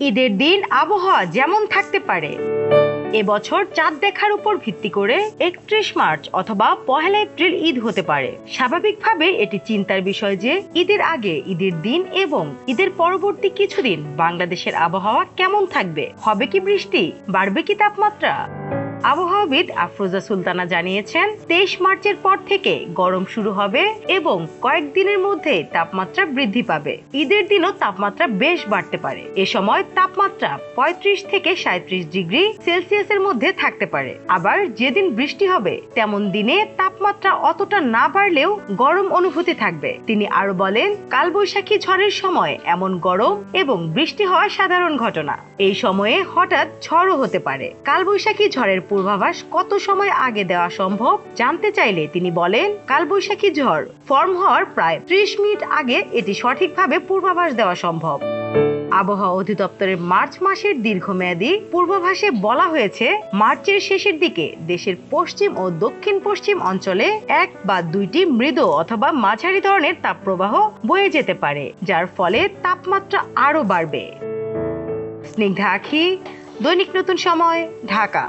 ঈদের দিন আবহাওয়া যেমন থাকতে পারে। এবছর চাঁদ দেখার উপর ভিত্তি করে একত্রিশ মার্চ অথবা পহেলা এপ্রিল ঈদ হতে পারে। স্বাভাবিকভাবে এটি চিন্তার বিষয় যে ঈদের আগে, ঈদের দিন এবং ঈদের পরবর্তী কিছুদিন বাংলাদেশের আবহাওয়া কেমন থাকবে? হবে কি বৃষ্টি? বাড়বে কি তাপমাত্রা? আবহাওয়াবিদ আফরোজা সুলতানা জানিয়েছেন, তেইশ মার্চের পর থেকে গরম শুরু হবে এবং কয়েকদিনের মধ্যে তাপমাত্রা বৃদ্ধি পাবে। ঈদের দিনও তাপমাত্রা বেশ বাড়তে পারে। এ সময় তাপমাত্রা পঁয়ত্রিশ থেকে সাঁত্রিশ ডিগ্রি সেলসিয়াসের মধ্যে থাকতে পারে। আবার যেদিন বৃষ্টি হবে, তেমন দিনে তাপমাত্রা অতটা না বাড়লেও গরম অনুভূতি থাকবে। তিনি আরও বলেন, কালবৈশাখী ঝড়ের সময় এমন গরম এবং বৃষ্টি হওয়া সাধারণ ঘটনা। এই সময়ে হঠাৎ ঝড়ও হতে পারে। কালবৈশাখী ঝড়ের পূর্বাভাস কত সময় আগে দেওয়া সম্ভব? জানতে চাইলে তিনি বলেন, কালবৈশাখী ঝড়। ফর্ম হওয়ার প্রায় ত্রিশ মিনিট আগে এটি সঠিকভাবে পূর্বাভাস দেওয়া সম্ভব। আবহাওয়া অধিদপ্তরের মার্চ মাসের দীর্ঘমেয়াদী পূর্বাভাসে বলা হয়েছে, মার্চের শেষের দিকে দেশের পশ্চিম ও দক্ষিণ পশ্চিম অঞ্চলে এক বা দুইটি মৃদু অথবা মাঝারি ধরনের তাপপ্রবাহ বয়ে যেতে পারে, যার ফলে তাপমাত্রা আরও বাড়বে। স্নিগ্ধা আখি, দৈনিক নতুন সময়, ঢাকা।